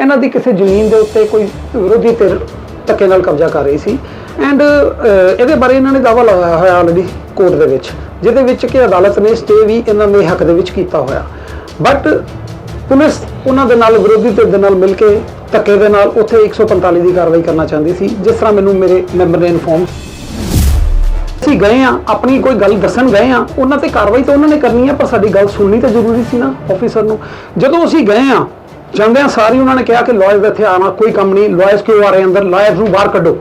ਇਹਨਾਂ ਦੀ ਕਿਸੇ ਜ਼ਮੀਨ ਦੇ ਉੱਤੇ ਕੋਈ ਵਿਰੋਧੀ ਧਿਰ ਧੱਕੇ ਨਾਲ ਕਬਜ਼ਾ ਕਰ ਰਹੀ ਸੀ। ਐਂਡ ਇਹਦੇ ਬਾਰੇ ਇਹਨਾਂ ਨੇ ਦਾਅਵਾ ਲਗਾਇਆ ਹੋਇਆ ਆਲਰੇਡੀ ਕੋਰਟ ਦੇ ਵਿੱਚ, ਜਿਹਦੇ ਵਿੱਚ ਕਿ ਅਦਾਲਤ ਨੇ ਸਟੇ ਵੀ ਇਹਨਾਂ ਦੇ ਹੱਕ ਦੇ ਵਿੱਚ ਕੀਤਾ ਹੋਇਆ। ਬਟ ਪੁਲਿਸ ਉਹਨਾਂ ਦੇ ਨਾਲ, ਵਿਰੋਧੀ ਧਿਰ ਦੇ ਨਾਲ ਮਿਲ ਕੇ ਧੱਕੇ ਦੇ ਨਾਲ ਉੱਥੇ 145 ਦੀ ਕਾਰਵਾਈ ਕਰਨਾ ਚਾਹੁੰਦੀ ਸੀ, ਜਿਸ ਤਰ੍ਹਾਂ ਮੈਨੂੰ ਮੇਰੇ ਮੈਂਬਰ ਨੇ ਇਨਫੋਰਮ ਅਸੀਂ ਗਏ ਆ ਆਪਣੀ ਕੋਈ ਗੱਲ ਦੱਸਣ ਗਏ ਆ ਉਹਨਾਂ ਤੇ ਕਾਰਵਾਈ ਤਾਂ ਉਹਨਾਂ ਨੇ ਕਰਨੀ ਆ ਪਰ ਸਾਡੀ ਗੱਲ ਸੁਣਨੀ ਤਾਂ ਜ਼ਰੂਰੀ ਸੀ ਨਾ ਆਫੀਸਰ ਨੂੰ। ਜਦੋਂ ਅਸੀਂ ਗਏ ਆ ਜਾਂਦਿਆਂ ਸਾਰੀ ਉਹਨਾਂ ਨੇ ਕਿਹਾ ਕਿ ਲਾਇਰਸ ਇੱਥੇ ਆਣਾ ਕੋਈ ਕੰਮ ਨਹੀਂ ਲਾਇਰਸ ਕਿਉਂ ਆ ਰਹੇ ਅੰਦਰ? ਲਾਇਰਸ ਨੂੰ ਬਾਹਰ ਕੱਢੋ।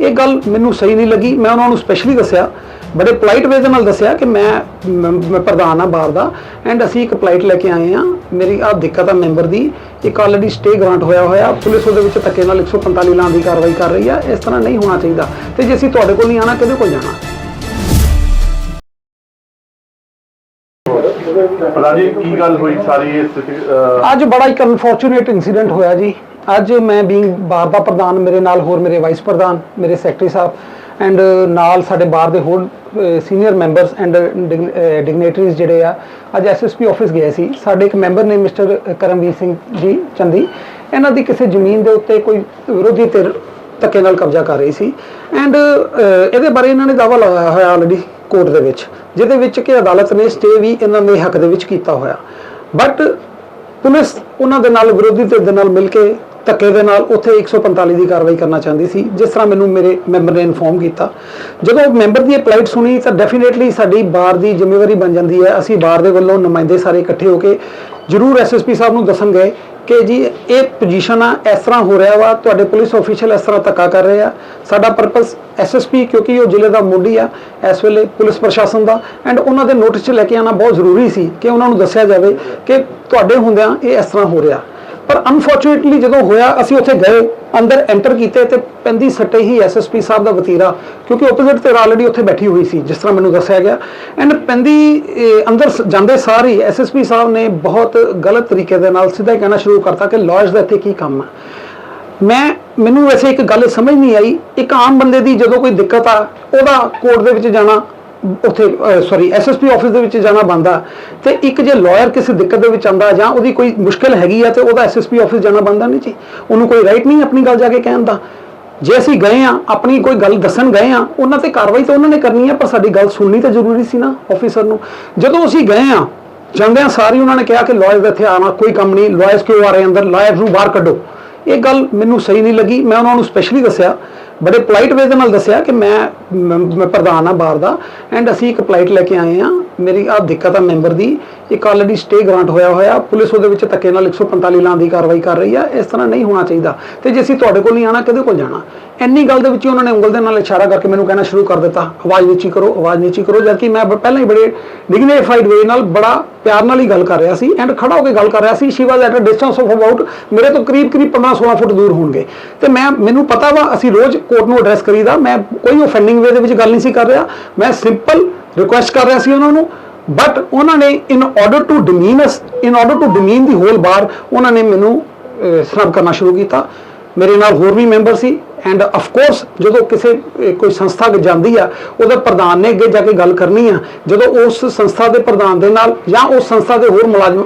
ਇਹ ਗੱਲ ਮੈਨੂੰ ਸਹੀ ਨਹੀਂ ਲੱਗੀ। ਮੈਂ ਉਹਨਾਂ ਨੂੰ ਸਪੈਸ਼ਲੀ ਦੱਸਿਆ, ਬੜੇ ਪੋਲਾਈਟ ਵੇ ਦੇ ਨਾਲ ਦੱਸਿਆ ਕਿ ਮੈਂ ਮੈਂ ਮੈਂ ਪ੍ਰਧਾਨ ਆ ਬਾਰ ਦਾ ਐਂਡ ਅਸੀਂ ਇੱਕ ਪੋਲਾਈਟ ਲੈ ਕੇ ਆਏ ਆ ਮੇਰੀ ਆ ਦਿੱਕਤ ਆ ਮੈਂਬਰ ਦੀ, ਇੱਕ ਆਲਰੇਡੀ ਸਟੇ ਗ੍ਰਾਂਟ ਹੋਇਆ ਹੋਇਆ, ਪੁਲਿਸ ਉਹਦੇ ਵਿੱਚ ਧੱਕੇ ਨਾਲ 145 ਲਾਂ ਦੀ ਕਾਰਵਾਈ ਕਰ ਰਹੀ ਆ, ਇਸ ਤਰ੍ਹਾਂ ਨਹੀਂ ਹੋਣਾ ਚਾਹੀਦਾ। ਤੇ ਜੇ ਅਸੀਂ ਤੁਹਾਡੇ ਕੋਲ ਨਹੀਂ ਆਣਾ ਕਿਹਦੇ ਕੋਲ ਜਾਣਾ? ਪ੍ਰਧਾਨ ਕੀ ਗੱਲ ਹੋਈ ਸਾਰੀ ਇਹ ਅਹ, ਅੱਜ ਬੜਾ ਇੱਕ ਅਨਫੋਰਚੂਨੇਟ ਇਨਸੀਡੈਂਟ ਹੋਇਆ ਜੀ। ਅੱਜ ਮੈਂ ਬੀਂਗ ਬਾਰ ਦਾ ਪ੍ਰਧਾਨ ਮੇਰੇ ਨਾਲ ਹੋਰ ਮੇਰੇ ਵਾਈਸ ਪ੍ਰਧਾਨ ਮੇਰੇ ਸੈਕਟਰੀ ਸਾਹਿਬ ਐਂਡ ਨਾਲ ਸਾਡੇ ਬਾਰ ਦੇ ਹੋਰ ਸੀਨੀਅਰ ਮੈਂਬਰਸ ਐਂਡ ਡਿਗਨੇਟਰੀਜ਼ ਜਿਹੜੇ ਆ ਅੱਜ ਐਸਐਸਪੀ ਆਫਿਸ ਗਏ ਸੀ। ਸਾਡੇ ਇੱਕ ਮੈਂਬਰ ਨੇ ਮਿਸਟਰ ਕਰਮਵੀਰ ਸਿੰਘ ਜੀ ਚੰਦੀ ਇਹਨਾਂ ਦੀ ਕਿਸੇ ਜ਼ਮੀਨ ਦੇ ਉੱਤੇ ਕੋਈ ਵਿਰੋਧੀ ਧਿਰ ਧੱਕੇ ਨਾਲ ਕਬਜ਼ਾ ਕਰ ਰਹੀ ਸੀ। ਐਂਡ ਇਹਦੇ ਬਾਰੇ ਇਹਨਾਂ ਨੇ ਦਾਅਵਾ ਲਗਾਇਆ ਹੋਇਆ ਆਲਰੇਡੀ ਕੋਰਟ ਦੇ ਵਿੱਚ। ਜਿਹਦੇ ਵਿੱਚ ਕਿ ਅਦਾਲਤ ਨੇ ਸਟੇ ਵੀ ਇਹਨਾਂ ਦੇ ਹੱਕ ਦੇ ਵਿੱਚ ਕੀਤਾ ਹੋਇਆ। ਬਟ ਪੁਲਿਸ ਉਹਨਾਂ ਦੇ ਨਾਲ, ਵਿਰੋਧੀ ਧਿਰ ਦੇ ਨਾਲ ਮਿਲ ਕੇ ਧੱਕੇ ਦੇ ਨਾਲ ਉੱਥੇ 145 ਦੀ ਕਾਰਵਾਈ ਕਰਨਾ ਚਾਹੁੰਦੀ ਸੀ, ਜਿਸ ਤਰ੍ਹਾਂ ਮੈਨੂੰ ਮੇਰੇ ਮੈਂਬਰ ਨੇ ਇਨਫੋਰਮ ਕੀਤਾ। ਜਦੋਂ ਮੈਂਬਰ ਦੀ ਅਪਲਾਈਡ ਸੁਣੀ ਤਾਂ ਡੈਫੀਨੇਟਲੀ ਸਾਡੀ ਬਾਰ ਦੀ ਜ਼ਿੰਮੇਵਾਰੀ ਬਣ ਜਾਂਦੀ ਹੈ। ਅਸੀਂ ਬਾਰ ਦੇ ਵੱਲੋਂ ਨੁਮਾਇੰਦੇ ਸਾਰੇ ਇਕੱਠੇ ਹੋ ਕੇ ਜ਼ਰੂਰ ਐਸਐਸਪੀ ਸਾਹਿਬ ਨੂੰ ਦੱਸਣ ਗਏ ਕਿ ਜੀ, ਇਹ ਪੋਜੀਸ਼ਨ ਆ, ਇਸ ਤਰ੍ਹਾਂ ਹੋ ਰਿਹਾ ਵਾ, ਤੁਹਾਡੇ ਪੁਲਿਸ ਅਫੀਸ਼ੀਅਲ ਇਸ ਤਰ੍ਹਾਂ ਧੱਕਾ ਕਰ ਰਹੇ ਆ। ਸਾਡਾ ਪਰਪਸ ਐਸਐਸਪੀ ਕਿਉਂਕਿ ਉਹ ਜ਼ਿਲ੍ਹੇ ਦਾ ਮੋਢੀ ਆ, ਇਸ ਵੇਲੇ ਪੁਲਿਸ ਪ੍ਰਸ਼ਾਸਨ ਦਾ। ਐਂਡ ਉਹਨਾਂ ਦੇ ਨੋਟਿਸ 'ਚ ਲੈ ਕੇ ਆਣਾ ਬਹੁਤ ਜ਼ਰੂਰੀ ਸੀ ਕਿ ਉਹਨਾਂ ਨੂੰ ਦੱਸਿਆ ਜਾਵੇ ਕਿ ਤੁਹਾਡੇ ਹੁੰਦਿਆਂ ਇਹ ਇਸ ਤਰ੍ਹਾਂ ਹੋ ਰਿਹਾ। ਪਰ ਅਨਫੋਰਚੂਨੇਟਲੀ ਜਦੋਂ ਹੋਇਆ, ਅਸੀਂ ਉੱਥੇ ਗਏ, ਅੰਦਰ ਐਂਟਰ ਕੀਤੇ ਤੇ ਪੈਂਦੀ ਸੱਟੇ ਹੀ ਐਸਐਸਪੀ ਸਾਹਿਬ ਦਾ ਵਤੀਰਾ, ਕਿਉਂਕਿ ਆਪੋਜ਼ਿਟ ਤੇ ਆਲਰੇਡੀ ਉੱਥੇ ਬੈਠੀ ਹੋਈ ਸੀ, ਜਿਸ ਤਰ੍ਹਾਂ ਮੈਨੂੰ ਦੱਸਿਆ ਗਿਆ। ਐਂਡ ਪੈਂਦੀ ਅੰਦਰ ਸ- ਜਾਂਦੇ ਸਾਰ ਹੀ ਐਸਐਸਪੀ ਸਾਹਿਬ ਨੇ ਬਹੁਤ ਗਲਤ ਤਰੀਕੇ ਦੇ ਨਾਲ ਸਿੱਧਾ ਕਹਿਣਾ ਸ਼ੁਰੂ ਕਰਤਾ ਕਿ ਲਾਇਰਸ ਦਾ ਇੱਥੇ ਕੀ ਕੰਮ ਹੈ ਮੈਂ, ਮੈਨੂੰ ਵੈਸੇ ਇੱਕ ਗੱਲ ਸਮਝ ਨਹੀਂ ਆਈ, ਇੱਕ ਆਮ ਬੰਦੇ ਦੀ ਜਦੋਂ ਕੋਈ ਦਿੱਕਤ ਆ, ਉਹਦਾ ਕੋਰਟ ਦੇ ਵਿੱਚ ਜਾਣਾ ਉੱਥੇ ਸੌਰੀ ਐਸਐਸਪੀ ਆਫਿਸ ਦੇ ਵਿੱਚ ਜਾਣਾ ਬੰਦਾ ਤੇ ਇੱਕ ਜੇ ਲਾਇਰ ਕਿਸੇ ਦਿੱਕਤ ਦੇ ਵਿੱਚ ਆਂਦਾ ਜਾਂ ਉਹਦੀ ਕੋਈ ਮੁਸ਼ਕਲ ਹੈਗੀ ਆ ਤੇ ਉਹਦਾ ਐਸਐਸਪੀ ਆਫਿਸ ਜਾਣਾ ਬੰਦਾ ਨਹੀਂ ਜੀ। ਉਹਨੂੰ ਕੋਈ ਰਾਈਟ ਨਹੀਂ ਆਪਣੀ ਗੱਲ ਜਾ ਕੇ ਕਹਿਣ ਦਾ। ਜੇ ਅਸੀਂ ਗਏ ਆ, ਆਪਣੀ ਕੋਈ ਗੱਲ ਦੱਸਣ ਗਏ ਆ, ਉਹਨਾਂ ਤੇ ਕਾਰਵਾਈ ਤਾਂ ਉਹਨਾਂ ਨੇ ਕਰਨੀ ਆ, ਪਰ ਸਾਡੀ ਗੱਲ ਸੁਣਨੀ ਤਾਂ ਜ਼ਰੂਰੀ ਸੀ ਨਾ ਆਫੀਸਰ ਨੂੰ। ਜਦੋਂ ਅਸੀਂ ਗਏ ਆ ਜਾਂਦਿਆਂ ਸਾਰੀ ਉਹਨਾਂ ਨੇ ਕਿਹਾ ਕਿ ਲਾਇਰਸ ਇੱਥੇ ਆਣਾ ਕੋਈ ਕੰਮ ਨਹੀਂ ਲਾਇਰਸ ਕਿਉਂ ਆ ਰਹੇ ਅੰਦਰ? ਲਾਇਰਸ ਨੂੰ ਬਾਹਰ ਕੱਢੋ। ਇਹ ਗੱਲ ਮੈਨੂੰ ਸਹੀ ਨਹੀਂ ਲੱਗੀ। ਮੈਂ ਉਹਨਾਂ ਨੂੰ ਸਪੈਸ਼ਲੀ ਦੱਸਿਆ ਬੜੇ ਪੋਲਾਈਟ ਵੇ ਦੇ ਨਾਲ ਦੱਸਿਆ ਕਿ ਮੈਂ ਮੈਂ ਮੈਂ ਪ੍ਰਧਾਨ ਆ ਬਾਰ ਦਾ ਐਂਡ ਅਸੀਂ ਇੱਕ ਪਲਾਈਟ ਲੈ ਕੇ ਆਏ ਆ ਮੇਰੀ ਆ ਦਿੱਕਤ ਆ ਮੈਂਬਰ ਦੀ, ਇੱਕ ਆਲਰੇਡੀ ਸਟੇ ਗ੍ਰਾਂਟ ਹੋਇਆ ਹੋਇਆ, ਪੁਲਿਸ ਉਹਦੇ ਵਿੱਚ ਧੱਕੇ ਨਾਲ 145 ਲਾਂ ਦੀ ਕਾਰਵਾਈ ਕਰ ਰਹੀ ਆ, ਇਸ ਤਰ੍ਹਾਂ ਨਹੀਂ ਹੋਣਾ ਚਾਹੀਦਾ। ਤੇ ਜੇ ਅਸੀਂ ਤੁਹਾਡੇ ਕੋਲ ਨਹੀਂ ਆਣਾ ਕਿਹਦੇ ਕੋਲ ਜਾਣਾ? ਇੰਨੀ ਗੱਲ ਦੇ ਵਿੱਚ ਉਹਨਾਂ ਨੇ ਉਂਗਲ ਦੇ ਨਾਲ ਇਸ਼ਾਰਾ ਕਰਕੇ ਮੈਨੂੰ ਕਹਿਣਾ ਸ਼ੁਰੂ ਕਰ ਦਿੱਤਾ, ਆਵਾਜ਼ ਨੀਚੀ ਕਰੋ, ਆਵਾਜ਼ ਨੀਚੀ ਕਰੋ, ਜਦਕਿ ਮੈਂ ਪਹਿਲਾਂ ਹੀ ਬੜੇ ਡਿਗਨੀਫਾਈਡ ਵੇ ਨਾਲ ਬੜਾ ਪਿਆਰ ਨਾਲ ਹੀ ਗੱਲ ਕਰ ਰਿਹਾ ਸੀ ਐਂਡ ਖੜਾ ਹੋ ਕੇ ਗੱਲ ਕਰ ਰਿਹਾ ਸੀ she was at a distance of about ਮੇਰੇ ਤੋਂ ਕਰੀਬ ਕਰੀਬ 15 16 ਫੁੱਟ ਦੂਰ ਹੋਣਗੇ। ਤੇ ਮੈਂ, ਮੈਨੂੰ ਪਤਾ ਵਾ, ਅਸੀਂ ਰੋਜ਼ ਕੋਰਟ ਨੂੰ ਐਡਰੈਸ ਕਰੀਦਾ, ਮੈਂ ਕੋਈ ਆਫੈਂਡਿੰਗ ਵੇ ਦੇ ਵਿੱਚ ਗੱਲ ਨਹੀਂ ਸੀ ਕਰ ਰਿਹਾ, ਮੈਂ ਸਿੰਪਲ ਰਿਕੁਐਸਟ ਕਰ ਰਿਹਾ ਸੀ ਉਹਨਾਂ ਨੂੰ ਬਟ ਉਹਨਾਂ ਨੇ in order to demean us in order to demean the whole bar ਉਹਨਾਂ ਨੇ ਮੈਨੂੰ ਸਰਵ ਕਰਨਾ ਸ਼ੁਰੂ ਕੀਤਾ। ਮੇਰੇ ਨਾਲ ਹੋਰ ਵੀ ਮੈਂਬਰ ਸੀ ਐਂਡ ਆਫ ਕੋਰਸ ਜਦੋਂ ਕਿਸੇ ਕੋਈ ਸੰਸਥਾ ਅੱਗੇ ਜਾਂਦੀ ਆ, ਉਹਦੇ ਪ੍ਰਧਾਨ ਨੇ ਅੱਗੇ ਜਾ ਕੇ ਗੱਲ ਕਰਨੀ ਆ। ਜਦੋਂ ਉਸ ਸੰਸਥਾ ਦੇ ਪ੍ਰਧਾਨ ਦੇ ਨਾਲ ਜਾਂ ਉਸ ਸੰਸਥਾ ਦੇ ਹੋਰ ਮੁਲਾਜ਼ਮ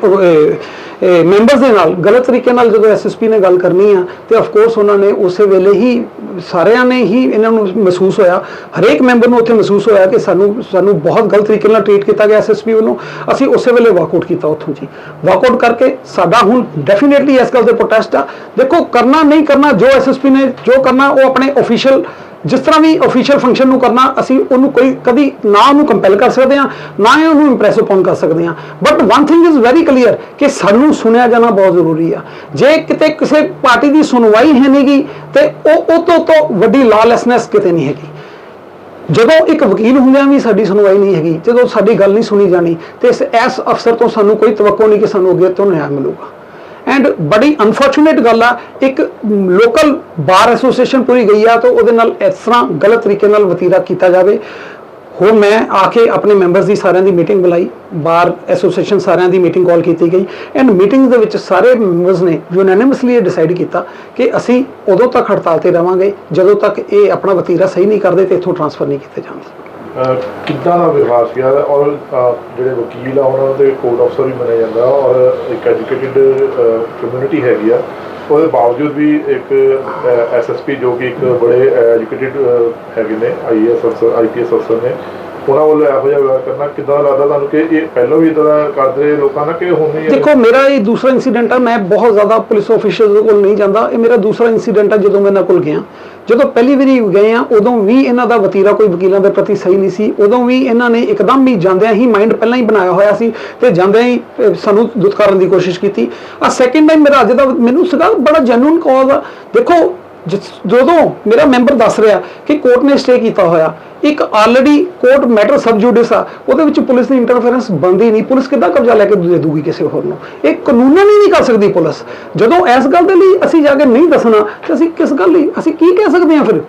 ਮੈਂਬਰਸ ਦੇ ਨਾਲ, ਗਲਤ ਤਰੀਕੇ ਨਾਲ ਜਦੋਂ ਐਸਐਸਪੀ ਨੇ ਗੱਲ ਕਰਨੀ ਆ, ਤੇ ਆਫ ਕੋਰਸ ਉਹਨਾਂ ਨੇ ਉਸੇ ਵੇਲੇ ਹੀ ਸਾਰਿਆਂ ਨੇ ਹੀ ਇਹਨਾਂ ਨੂੰ ਮਹਿਸੂਸ ਹੋਇਆ। ਹਰੇਕ ਮੈਂਬਰ ਨੂੰ ਉੱਥੇ ਮਹਿਸੂਸ ਹੋਇਆ ਕਿ ਸਾਨੂੰ ਸਾਨੂੰ ਬਹੁਤ ਗਲਤ ਤਰੀਕੇ ਨਾਲ ਟ੍ਰੀਟ ਕੀਤਾ ਗਿਆ ਐਸਐਸਪੀ ਵੱਲੋਂ। ਅਸੀਂ ਉਸੇ ਵੇਲੇ ਵਾਕਆਊਟ ਕੀਤਾ ਉੱਥੋਂ ਜੀ। ਵਾਕਆਊਟ ਕਰਕੇ ਸਾਡਾ ਹੁਣ ਡੈਫੀਨੇਟਲੀ ਇਸ ਗੱਲ ਦੇ ਪ੍ਰੋਟੈਸਟ ਆ। ਦੇਖੋ, ਕਰਨਾ ਨਹੀਂ ਕਰਨਾ ਜੋ ਐਸਐਸਪੀ ਨੇ, ਜੋ ਕਰਨਾ ਉਹ ਆਪਣੇ ਅਫੀਸ਼ੀਅਲ ਜਿਸ ਤਰ੍ਹਾਂ ਵੀ ਅਫੀਸ਼ੀਅਲ ਫੰਕਸ਼ਨ ਨੂੰ ਕਰਨਾ, ਅਸੀਂ ਉਹਨੂੰ ਕੋਈ ਕਦੀ ਨਾ ਉਹਨੂੰ ਕੰਪੈਲ ਕਰ ਸਕਦੇ ਹਾਂ, ਨਾ ਹੀ ਉਹਨੂੰ ਇੰਪ੍ਰੈਸ ਅਪਨ ਕਰ ਸਕਦੇ ਹਾਂ। But one thing is very clear ਕਿ ਸਾਨੂੰ ਸੁਣਿਆ ਜਾਣਾ ਬਹੁਤ ਜ਼ਰੂਰੀ ਆ। ਜੇ ਕਿਤੇ ਕਿਸੇ ਪਾਰਟੀ ਦੀ ਸੁਣਵਾਈ ਹੈ ਨਹੀਂਗੀ ਤੇ ਉਹ ਉਹ ਤੋਂ ਤੋਂ ਵੱਡੀ ਲਾਲੈਸਨੈਸ ਕਿਤੇ ਨਹੀਂ ਹੈਗੀ। ਜਦੋਂ ਇੱਕ ਵਕੀਲ ਹੁੰਦਿਆਂ ਵੀ ਸਾਡੀ ਸੁਣਵਾਈ ਨਹੀਂ ਹੈਗੀ, ਜਦੋਂ ਸਾਡੀ ਗੱਲ ਨਹੀਂ ਸੁਣੀ ਜਾਣੀ, ਤੇ ਇਸ ਇਸ ਅਫਸਰ ਤੋਂ ਸਾਨੂੰ ਕੋਈ ਤਵੱਕੋ ਨਹੀਂ ਕਿ ਸਾਨੂੰ ਅੱਗੇ ਤੋਂ ਨਿਆਂ ਮਿਲੂਗਾ। ਐਂਡ ਬੜੀ ਅਨਫੋਰਚੂਨੇਟ ਗੱਲ ਆ, ਇੱਕ ਲੋਕਲ ਬਾਰ ਐਸੋਸੀਏਸ਼ਨ ਪੂਰੀ ਗਈ ਆ, ਤਾਂ ਉਹਦੇ ਨਾਲ ਇਸ ਤਰ੍ਹਾਂ ਗਲਤ ਤਰੀਕੇ ਨਾਲ ਵਤੀਰਾ ਕੀਤਾ ਜਾਵੇ। ਹੁਣ ਮੈਂ ਆ ਕੇ ਆਪਣੇ ਮੈਂਬਰਸ ਦੀ ਸਾਰਿਆਂ ਦੀ ਮੀਟਿੰਗ ਬੁਲਾਈ ਬਾਰ ਐਸੋਸੀਏਸ਼ਨ ਸਾਰਿਆਂ ਦੀ ਮੀਟਿੰਗ ਕਾਲ ਕੀਤੀ ਗਈ। ਐਂਡ ਮੀਟਿੰਗ ਦੇ ਵਿੱਚ ਸਾਰੇ ਮੈਂਬਰਸ ਨੇ ਯੂਨੈਨਿਮਸਲੀ ਇਹ ਡਿਸਾਈਡ ਕੀਤਾ ਕਿ ਅਸੀਂ ਉਦੋਂ ਤੱਕ ਹੜਤਾਲ ਤੇ ਰਵਾਂਗੇ, ਜਦੋਂ ਤੱਕ ਇਹ ਆਪਣਾ ਵਤੀਰਾ ਸਹੀ ਨਹੀਂ ਕਰਦੇ ਤੇ ਇੱਥੋਂ ਟਰਾਂਸਫਰ ਨਹੀਂ ਕੀਤੇ ਜਾਂਦੇ ਕਿੱਦਾਂ ਦਾ ਵਿਵਹਾਰ ਸੀਗਾ? ਔਰ ਜਿਹੜੇ ਵਕੀਲ ਆ, ਉਹਨਾਂ ਦੇ ਕੋਰਟ ਅਫਸਰ ਵੀ ਮੰਨਿਆ ਜਾਂਦਾ ਔਰ ਇੱਕ ਐਜੂਕੇਟਿਡ ਕਮਿਊਨਿਟੀ ਹੈਗੀ ਆ। ਉਹਦੇ ਬਾਵਜੂਦ ਵੀ ਇੱਕ ਐਸਐਸਪੀ ਜੋ ਕਿ ਇੱਕ ਬੜੇ ਐਜੂਕੇਟਿਡ ਹੈਗੇ ਨੇ ਆਈਐਸ ਅਫਸਰ ਆਈਪੀਐਸ ਅਫਸਰ ਨੇ ਉਹਨਾਂ ਵੱਲੋਂ ਇਹੋ ਜਿਹਾ ਵਿਵਹਾਰ ਕਰਨਾ, ਕਿੱਦਾਂ ਲੱਗਦਾ ਤੁਹਾਨੂੰ ਕਿ ਇਹ ਪਹਿਲਾਂ ਵੀ ਇਦਾਂ ਦਾ ਕਰਦੇ ਲੋਕਾਂ ਨਾਲ ਕਿ ਹੁਣ ਵੀ ਦੇਖੋ, ਮੇਰਾ ਇਹ ਦੂਸਰਾ ਇਨਸੀਡੈਂਟ ਆ, ਮੈਂ ਬਹੁਤ ਜ਼ਿਆਦਾ ਪੁਲਿਸ ਆਫੀਸਰਸ ਕੋਲ ਨਹੀਂ ਜਾਂਦਾ। ਇਹ ਮੇਰਾ ਦੂਸਰਾ ਇਨਸੀਡੈਂਟ ਆ, ਜਦੋਂ ਮੈਂ ਇਹਨਾਂ ਕੋਲ ਗਿਆ। ਜਦੋਂ ਪਹਿਲੀ ਵਾਰੀ ਗਏ ਆ, ਉਦੋਂ ਵੀ ਇਹਨਾਂ ਦਾ ਵਤੀਰਾ ਕੋਈ ਵਕੀਲਾਂ ਦੇ ਪ੍ਰਤੀ ਸਹੀ ਨਹੀਂ ਸੀ। ਉਦੋਂ ਵੀ ਇਹਨਾਂ ਨੇ ਇੱਕਦਮ ਹੀ ਜਾਂਦਿਆਂ ਹੀ ਮਾਈਂਡ ਪਹਿਲਾਂ ਹੀ ਬਣਾਇਆ ਹੋਇਆ ਸੀ ਤੇ ਜਾਂਦਿਆਂ ਹੀ ਸਾਨੂੰ ਦੁਤਕਾਰਨ ਦੀ ਕੋਸ਼ਿਸ਼ ਕੀਤੀ। ਆ ਸੈਕਿੰਡ ਟਾਈਮ ਮੇਰਾ ਅੱਜ ਦਾ, ਮੈਨੂੰ ਸੀਗਾ ਬੜਾ ਜੈਨੂਨ ਕਾਜ਼ ਆ। ਦੇਖੋ ਜਿਸ- ਜਦੋਂ ਮੇਰਾ ਮੈਂਬਰ ਦੱਸ ਰਿਹਾ ਕਿ ਕੋਰਟ ਨੇ ਸਟੇ ਕੀਤਾ ਹੋਇਆ, ਇੱਕ already court matter sub judice ਆ, ਉਹਦੇ ਵਿੱਚ ਪੁਲਿਸ ਦੀ ਇੰਟਰਫੇਰੈਂਸ ਬੰਦੀ ਨਹੀਂ। ਪੁਲਿਸ ਕਿੱਦਾਂ ਕਬਜ਼ਾ ਲੈ ਕੇ ਦੇ ਦੂਗੀ ਕਿਸੇ ਹੋਰ ਨੂੰ? ਇਹ ਕਾਨੂੰਨਨ ਹੀ ਨਹੀਂ ਕਰ ਸਕਦੀ ਪੁਲਿਸ। ਜਦੋਂ ਇਸ ਗੱਲ ਦੇ ਲਈ ਅਸੀਂ ਜਾ ਕੇ ਨਹੀਂ ਦੱਸਣਾ, ਤੇ ਅਸੀਂ ਕਿਸ ਗੱਲ ਲਈ, ਅਸੀਂ ਕੀ ਕਹਿ ਸਕਦੇ ਹਾਂ ਫਿਰ?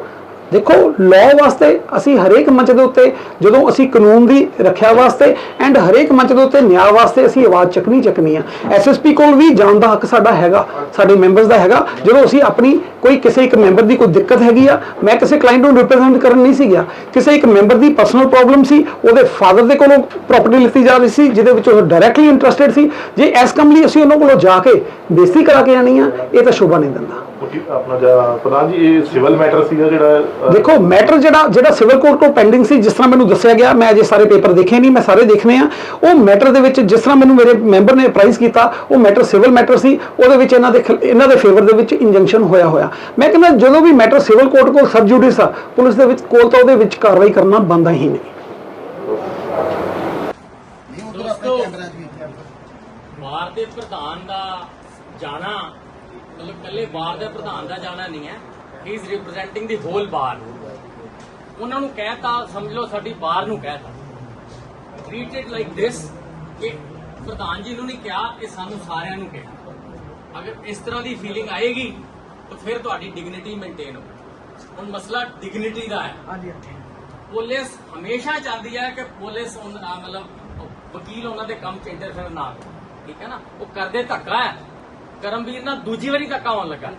ਦੇਖੋ ਲਾਅ ਵਾਸਤੇ ਅਸੀਂ ਹਰੇਕ ਮੰਚ ਦੇ ਉੱਤੇ, ਜਦੋਂ ਅਸੀਂ ਕਾਨੂੰਨ ਦੀ ਰੱਖਿਆ ਵਾਸਤੇ ਐਂਡ ਹਰੇਕ ਮੰਚ ਦੇ ਉੱਤੇ ਨਿਆਂ ਵਾਸਤੇ ਅਸੀਂ ਆਵਾਜ਼ ਚੱਕਣੀ ਚੱਕਣੀ ਆ। ਐਸਐਸਪੀ ਕੋਲ ਵੀ ਜਾਣ ਦਾ ਹੱਕ ਸਾਡਾ ਹੈਗਾ, ਸਾਡੇ ਮੈਂਬਰਸ ਦਾ ਹੈਗਾ। ਜਦੋਂ ਅਸੀਂ ਆਪਣੀ ਕੋਈ ਕਿਸੇ ਇੱਕ ਮੈਂਬਰ ਦੀ ਕੋਈ ਦਿੱਕਤ ਹੈਗੀ ਆ, ਮੈਂ ਕਿਸੇ ਕਲਾਇੰਟ ਨੂੰ ਰਿਪਰੈਜ਼ੈਂਟ ਕਰਨ ਨਹੀਂ ਸੀ ਗਿਆ, ਕਿਸੇ ਇੱਕ ਮੈਂਬਰ ਦੀ ਪਰਸਨਲ ਪ੍ਰੋਬਲਮ ਸੀ, ਉਹਦੇ ਫਾਦਰ ਦੇ ਕੋਲੋਂ ਪ੍ਰਾਪਰਟੀ ਲਿੱਤੀ ਜਾ ਰਹੀ ਸੀ, ਜਿਹਦੇ ਵਿੱਚ ਉਹ ਡਾਇਰੈਕਟਲੀ ਇੰਟਰਸਟਿਡ ਸੀ, ਜੇ ਇਸ ਕੰਮ ਲਈ ਅਸੀਂ ਉਹਨਾਂ ਕੋਲੋਂ ਜਾ ਕੇ ਬੇਇੱਜ਼ਤੀ ਕਰਾ ਕੇ ਆਣੀ ਆ, ਇਹ ਤਾਂ ਸ਼ੋਭਾ ਨਹੀਂ ਦਿੰਦਾ। ਆਪਣਾ ਜਿਹੜਾ ਪ੍ਰਧਾਨ ਜੀ ਇਹ ਸਿਵਲ ਮੈਟਰ ਸੀਗਾ ਜਿਹੜਾ ਅਹ, ਦੇਖੋ ਮੈਟਰ ਜਿਹੜਾ ਜਿਹੜਾ ਸਿਵਲ ਕੋਰਟ ਤੋਂ ਪੈਂਡਿੰਗ ਸੀ ਜਿਸ ਤਰ੍ਹਾਂ ਮੈਨੂੰ ਦੱਸਿਆ ਗਿਆ ਮੈਂ ਅਜੇ ਸਾਰੇ ਪੇਪਰ ਦੇਖੇ ਨਹੀਂ ਮੈਂ ਸਾਰੇ ਦੇਖਣੇ ਆ। ਉਹ ਮੈਟਰ ਦੇ ਵਿੱਚ ਜਿਸ ਤਰ੍ਹਾਂ ਮੈਨੂੰ ਮੇਰੇ ਮੈਂਬਰ ਨੇ ਅਪਰਾਈਜ਼ ਕੀਤਾ ਉਹ ਮੈਟਰ ਸਿਵਲ ਮੈਟਰ ਸੀ ਉਹਦੇ ਵਿੱਚ ਇਹਨਾਂ ਦੇ ਇਹਨਾਂ ਦੇ ਫੇਵਰ ਦੇ ਵਿੱਚ ਇੰਜੰਕਸ਼ਨ ਹੋਇਆ ਹੋਇਆ। ਮੈਂ ਕਹਿੰਦਾ ਜਦੋਂ ਵੀ ਮੈਟਰ ਸਿਵਲ ਕੋਰਟ ਕੋਲ ਸਬ ਜੁਡਿਸ ਆ ਪੁਲਿਸ ਦੇ ਵਿੱਚ ਕੋਲ ਤਾਂ ਉਹਦੇ ਵਿੱਚ ਕਾਰਵਾਈ ਕਰਨਾ ਬੰਦਾ ਹੀ ਨਹੀਂ। ਦੇ ਪ੍ਰਧਾਨ ਦਾ ਜਾਣਾ ਮਤਲਬ ਕੱਲੇ ਵਾਰ ਦੇ ਪ੍ਰਧਾਨ ਦਾ ਜਾਣਾ ਨਹੀਂ ਹੈ। He is representing the whole bar ਉਹਨਾਂ ਨੂੰ ਕਹਿਤਾ ਸਮਝ ਲਓ ਸਾਡੀ ਬਾਰ ਨੂੰ ਕਹਿਤਾ ਟ੍ਰੀਟ ਇਟ ਲਾਈਕ ਦਿਸ ਕਿ ਪ੍ਰਧਾਨ ਜੀ ਨੂੰ ਨਹੀਂ ਕਿਹਾ ਇਹ ਸਾਨੂੰ ਸਾਰਿਆਂ ਨੂੰ ਕਿਹਾ। ਅਗਰ ਇਸ ਤਰ੍ਹਾਂ ਦੀ ਫੀਲਿੰਗ ਆਏਗੀ ਤਾਂ ਫਿਰ ਤੁਹਾਡੀ ਡਿਗਨਿਟੀ ਮੇਨਟੇਨ ਹੋ ਹੁਣ ਮਸਲਾ ਡਿਗਨਿਟੀ ਦਾ ਹੈ। ਹਾਂਜੀ ਪੁਲਿਸ ਹਮੇਸ਼ਾ ਚਾਹੁੰਦੀ ਹੈ ਕਿ ਪੁਲਿਸ ਉਹਨਾਂ ਮਤਲਬ ਵਕੀਲ ਉਹਨਾਂ ਦੇ ਕੰਮ 'ਚ ਇੰਟਰਫੇਅਰ ਨਾ ਕਰੇ। ਠੀਕ ਹੈ ਨਾ? ਉਹ ਕਰਦੇ ਧੱਕਾ ਹੈ। ਕਰਮਵੀਰ ਨਾਲ ਦੂਜੀ ਵਾਰੀ ਧੱਕਾ ਹੋਣ ਲੱਗਾ।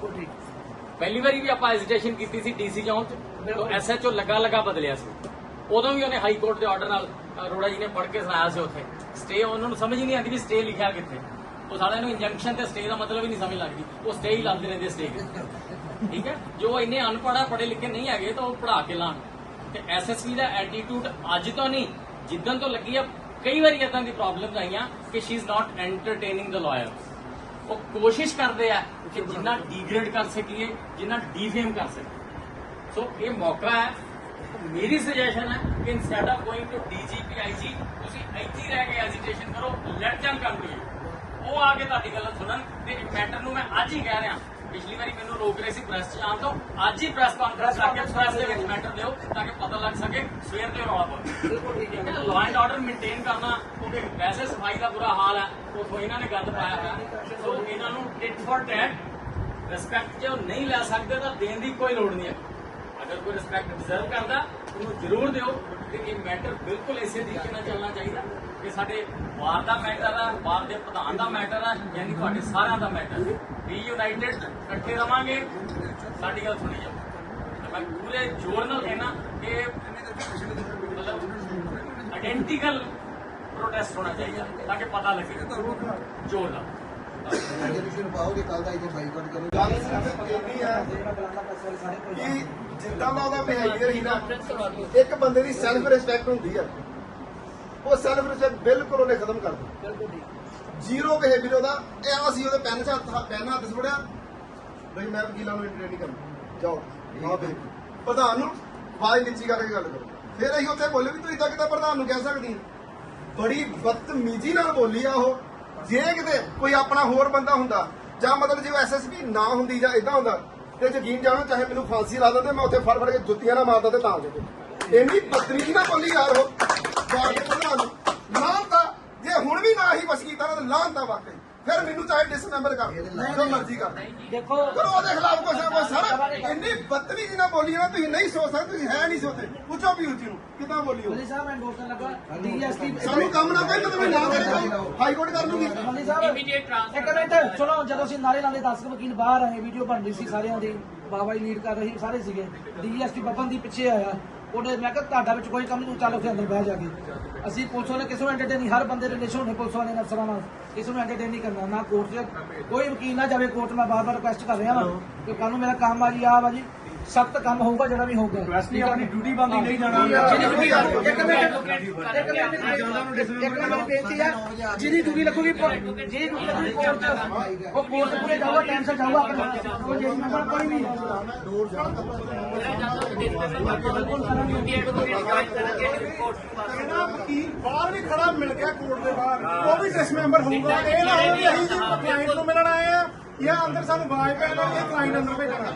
ਪਹਿਲੀ ਵਾਰੀ ਵੀ ਆਪਾਂ ਹੈਜ਼ਿਟੇਸ਼ਨ ਕੀਤੀ ਸੀ ਡੀਸੀ ਚੌਂਕ 'ਚ ਤੋਂ ਐਸਐਚਓ ਲੱਗਾ ਲੱਗਾ ਬਦਲਿਆ ਸੀ। ਉਦੋਂ ਵੀ ਉਹਨੇ ਹਾਈ ਕੋਰਟ ਦੇ ਆਰਡਰ ਨਾਲ ਅ, ਅਰੋੜਾ ਜੀ ਨੇ ਪੜ੍ਹ ਕੇ ਸੁਣਾਇਆ ਸੀ ਉੱਥੇ। ਸਟੇ ਉਹਨਾਂ ਨੂੰ ਸਮਝ ਹੀ ਨਹੀਂ ਆਉਂਦੀ ਵੀ ਸਟੇ ਲਿਖਿਆ ਕਿੱਥੇ। ਉਹ ਸਾਰਿਆਂ ਨੂੰ ਇੰਜੰਕਸ਼ਨ ਤੇ ਸਟੇ ਦਾ ਮਤਲਬ ਹੀ ਨਹੀਂ ਸਮਝ ਲੱਗਦੀ। ਉਹ ਸਟੇ ਹੀ ਲਾਉਂਦੇ ਰਹਿੰਦੇ ਸਟੇ ਠੀਕ ਹੈ? ਜੋ ਇੰਨੇ ਅਨਪੜ੍ਹ ਆ ਪੜ੍ਹੇ ਲਿਖੇ ਨਹੀਂ ਹੈਗੇ ਤਾਂ ਉਹ ਪੜ੍ਹਾ ਕੇ ਲਾਣ ਤੇ ਐਸਐਸਪੀ ਦਾ ਐਟੀਟਿਊਡ ਅੱਜ ਤੋਂ ਨਹੀਂ ਜਿੱਦਣ ਤੋਂ ਲੱਗੀ ਆ ਕਈ ਵਾਰੀ ਇਦਾਂ ਦੀ ਪ੍ਰੋਬਲਮਸ ਆਈਆਂ ਕਿ she is not entertaining the liar ਉਹ ਕੋਸ਼ਿਸ਼ ਕਰਦੇ ਆ ਕਿ ਜਿੰਨਾ ਡੀਗ੍ਰੇਡ ਕਰ ਸਕੀਏ, ਜਿੰਨਾ ਡੀਫੇਮ ਕਰ ਸਕੀਏ। ਸੋ ਇਹ ਮੌਕਾ ਹੈ। ਮੇਰੀ ਸੁਜੈਸ਼ਨ ਹੈ ਕਿ instead of going to DGP IG ਤੁਸੀਂ ਇੱਥੇ ਰਹਿ ਕੇ ਐਜੀਟੇਸ਼ਨ ਕਰੋ ਲੈਟ them come to ਉਹ ਆ ਕੇ ਤੁਹਾਡੀ ਗੱਲ ਸੁਣਨ ਤੇ ਮੈਟਰ ਨੂੰ ਮੈਂ ਅੱਜ ਹੀ ਕਹਿ ਰਿਹਾ। ਪਿਛਲੀ ਵਾਰੀ ਮੈਨੂੰ ਰੋਕ ਰਹੇ ਸੀ ਪ੍ਰੈਸ 'ਚ। ਆਉਣ ਤੋਂ ਅੱਜ ਹੀ ਪ੍ਰੈਸ ਕਾਨਫਰੰਸ ਰੱਖ ਕੇ ਪ੍ਰੈਸ ਦੇ ਵਿੱਚ ਮੈਟਰ ਦਿਓ ਤਾਂ ਕਿ ਪਤਾ ਲੱਗ ਸਕੇ ਸਵੇਰ ਤੇ ਰੌਲਾ ਪਵੇ ਲਾਅ ਐਂਡ ਆਰਡਰ ਮੇਨਟੇਨ ਕਰਨਾ ਕਿਉਂਕਿ ਵੈਸੇ ਸਫ਼ਾਈ ਦਾ ਬੁਰਾ ਹਾਲ ਹੈ ਉਥੋਂ ਇਹਨਾਂ ਨੇ ਗੰਦ ਪਾਇਆ ਹੋਇਆ। ਸੋ ਇਹਨਾਂ ਨੂੰ ਟਿਟ ਫॉर ਟੈਟ ਰਿਸਪੈਕਟ ਜੇ ਉਹ ਨਹੀਂ ਲੈ ਸਕਦੇ ਤਾਂ ਦੇਣ ਦੀ ਕੋਈ ਲੋੜ ਨਹੀਂ ਹੈ। ਅਗਰ ਕੋਈ ਰਿਸਪੈਕਟ ਡਿਜ਼ਰਵ ਕਰਦਾ ਉਹਨੂੰ ਜ਼ਰੂਰ ਦਿਓ ਤੇ ਇਹ ਮੈਟਰ ਬਿਲਕੁਲ ਇਸੇ ਤਰੀਕੇ ਨਾਲ ਚੱਲਣਾ ਚਾਹੀਦਾ। ਕਿ ਸਾਡੇ ਵਾਰ ਦਾ ਮੈਟਰ ਹੈ ਵਾਰ ਦੇ ਪ੍ਰਧਾਨ ਦਾ ਮੈਟਰ ਹੈ ਯਾਨੀ ਤੁਹਾਡੇ ਸਾਰਿਆਂ ਦਾ ਮੈਟਰ ਹੈ ਵੀ ਯੂਨਾਈਟਿਡ ਇਕੱਠੇ ਰਵਾਂਗੇ। ਸਾਡੀ ਗੱਲ ਸੁਣੀ ਜਾਓ। ਮੈਂ ਪੂਰੇ ਜ਼ੋਰ ਨਾਲ ਕਹਿਣਾ ਕਿ ਮਤਲਬ ਆਇਡੈਂਟੀਕਲ ਪ੍ਰੋਟੈਸਟ ਹੋਣਾ ਚਾਹੀਦਾ ਤਾਂ ਕਿ ਪਤਾ ਲੱਗੇ। ਜ਼ੋਰ ਨਾਲ। ਰੈਜ਼ੋਲੂਸ਼ਨ ਪਾਓਗੇ ਕੱਲ ਦਾ ਇੱਥੇ ਬਾਈਕਾਟ ਕਰੋ ਗੱਲ ਸਿਰਫ ਇੰਨੀ ਹੈ ਕਿ ਜਿੱਦਾਂ ਦਾ ਉਹਦਾ ਬਿਹੇਵੀਅਰ ਸੀ ਨਾ ਇੱਕ ਬੰਦੇ ਦੀ ਸੈਲਫ ਰਿਸਪੈਕਟ ਹੁੰਦੀ ਹੈ ਉਹ ਸੈਲਫ ਰਿਸਪੈਕਟ ਬਿਲਕੁਲ ਉਹਨੇ ਖਤਮ ਕਰ ਦਿੱਤੀ। ਜ਼ੀਰੋ ਬਿਹੇਵੀਅਰ ਉਹਦਾ ਇਹ ਆ ਸੀ ਉਹਦੇ ਪੈਨ 'ਚ ਹੱਥ ਪੈਨ ਹੱਥ 'ਚ ਫੜਿਆ ਬਈ ਮੈਂ ਵਕੀਲਾਂ ਨੂੰ ਇੰਟਰੇਟ ਨਹੀਂ ਕਰਨਾ। ਜਾਓ ਹਾਂ। ਬਈ ਪ੍ਰਧਾਨ ਨੂੰ ਆਵਾਜ਼ ਨੀਚੀ ਕਰਕੇ ਗੱਲ ਕਰੋ। ਫਿਰ ਅਸੀਂ ਉੱਥੇ ਬੋਲੇ ਵੀ ਤੂੰ ਇਦਾਂ ਕਿਦਾਂ ਪ੍ਰਧਾਨ ਨੂੰ ਕਹਿ ਸਕਦੀ ਬੜੀ ਬਦਤਮੀਜ਼ੀ ਨਾਲ ਬੋਲੀ ਆ ਉਹ। ਜੇ ਕਿਤੇ ਕੋਈ ਆਪਣਾ ਹੋਰ ਬੰਦਾ ਹੁੰਦਾ ਜਾਂ ਮਤਲਬ ਜੇ ਐਸਐਸਪੀ ਨਾ ਹੁੰਦੀ ਜਾਂ ਇਦਾਂ ਹੁੰਦਾ ਤੇ ਯਕੀਨ ਜਾਣੋ, ਚਾਹੇ ਮੈਨੂੰ ਫਾਂਸੀ ਲਾ ਦਿੰਦੇ ਮੈਂ ਉੱਥੇ ਫੜ ਫੜ ਕੇ ਜੁੱਤੀਆਂ ਨਾਲ ਮਾਰਦਾ ਤੇ ਤਾਂ ਜਾਂਦੇ ਇੰਨੀ ਬਦਤਮੀਜ਼ੀ ਨਾ ਬੋਲੀ ਯਾਰ ਉਹ ਬਾਹਰ ਪ੍ਰਧਾਨ ਨੂੰ ਲਾਂਤਾ ਜੇ ਹੁਣ ਵੀ ਨਾ ਹੀ ਬਸ ਕੀਤਾ ਨਾ ਤਾਂ ਵਾਕਈ। ਫਿਰ ਮੈਨੂੰ ਚਾਹੇ ਡਿਸਮੈਂਬਰ ਕਰ ਜੋ ਮਰਜ਼ੀ ਕਰ। ਦੇਖੋ। ਕਰੋ ਉਹਦੇ ਖਿਲਾਫ ਕੁਛ ਨਾ ਸਾਰਾ ਇੰਨੀ ਬਦਤਮੀਜ਼ੀ ਨਾਲ ਬੋਲੀ ਨਾ ਤੁਸੀਂ ਨਹੀਂ ਸੋਚ ਸਕਦੇ ਤੁਸੀਂ ਹੈ ਨਹੀਂ ਸੋਚਦੇ। ਪੁੱਛੋ ਵੀ ਉੱਚੀ ਨੂੰ ਕਿਦਾਂ ਬੋਲੀ ਉਹ? ਮੱਲੀ ਸਾਹਿਬ ਮੈਂ ਡੋਕਟਰ ਲੱਗਾ। ਡੀਐਸਪੀ ਸਾਨੂੰ ਕੰਮ ਨਾ ਕੋਈ ਮਤਲਬ ਨਾ ਕਰੇ ਹਾਈ ਕੋਰਟ ਕਰ ਲੂਗੀ। ਮੱਲੀ ਸਾਹਿਬ Immediate transfer ਇੱਕ ਮਿੰਟ। ਸੁਣੋ ਜਦੋਂ ਅਸੀਂ ਨਾਰੇ ਲਾਉਂਦੇ 10 ਵਕੀਲ ਬਾਹਰ ਆਏ ਵੀਡੀਓ ਬਣ ਰਹੀ ਸੀ ਸਾਰਿਆਂ ਦੀ ਬਾਬਾ ਜੀ ਲੀਡ ਕਰ ਰਹੀ ਸਾਰੇ ਸੀਗੇ। ਡੀਐਸਪੀ ਬੱਬਨ ਦੀ ਪਿੱਛੇ ਆਇਆ। ਉਹਨੇ ਮੈਂ ਕਿਹਾ ਤੁਹਾਡਾ ਵਿੱਚ ਕੋਈ ਕੰਮ ਨਹੀਂ ਚੱਲ ਉੱਥੇ ਅੰਦਰ ਬਹਿ ਜਾ ਕੇ। ਅਸੀਂ ਪੁਲਿਸ ਵਾਲੇ ਕਿਸੇ ਨੂੰ ਐਂਟਰਟੇਨ ਹਰ ਬੰਦੇ ਦੇ ਰਿਲੇਸ਼ਨ ਹੁੰਦੇ ਪੁਲਿਸ ਵਾਲੇ ਨਾਲ ਅਫਸਰਾਂ ਨਾਲ। ਕਿਸੇ ਨੂੰ ਐਂਟਰਟੇਨ ਨਹੀਂ ਕਰਨਾ ਨਾ ਕੋਰਟ 'ਚ। ਕੋਈ ਵਕੀਲ ਨਾ ਜਾਵੇ ਕੋਰਟ ਮੈਂ ਬਾਰ-ਬਾਰ ਰਿਕੁਐਸਟ ਕਰ ਰਿਹਾ ਵਾਂ ਕਿ ਕੱਲ ਨੂੰ ਮੇਰਾ ਕੰਮ ਆ ਜੀ ਆ ਵਾ ਜੀ। ਸਖਤ ਕੰਮ ਹੋਊਗਾ ਜਿਹੜਾ ਵੀ ਹੋਊਗਾ। ਵੈਸੇ ਆਪਣੀ ਡਿਊਟੀ ਬੰਦੀ ਨਹੀਂ ਜਾਣਾ। ਜਿਹਦੀ ਡਿਊਟੀ ਇੱਕ ਮਿੰਟ ਇੱਕ ਮਿੰਟ ਇੱਕ ਮਿੰਟ ਬੇਨਤੀ ਆ ਜਿਹਦੀ ਡਿਊਟੀ ਲੱਗੂਗੀ ਜਿਹਦੀ ਡਿਊਟੀ ਲੱਗੂਗੀ ਕੋਰਟ ਉਹ ਕੋਰਟ ਪੂਰੇ ਜਾਊਗਾ ਟਾਈਮ ਸਿਰ ਜਾਊਗਾ ਆਪਣਾ। ਉਹ ਜੇ ਮੈਂਬਰ ਕੋਈ ਬਾਹਰ ਵੀ ਖੜਾ ਮਿਲ ਗਿਆ ਕੋਰਟ ਦੇ ਬਾਹਰ। ਉਹ ਵੀ ਡਿਸਮੈਂਬਰ ਹੋਊਗਾ। ਇਹ ਨਾ ਹੋਵੇ ਅਸੀਂ ਜੀ ਕਲਾਇੰਟ ਨੂੰ ਮਿਲਣ ਆਏ ਆ। ਜਾਂ ਅੰਦਰ ਸਾਨੂੰ ਆਵਾਜ਼ ਪੈਣ ਲੱਗੀ ਕਲਾਇੰਟ ਅੰਦਰ ਭੇਜਣਾ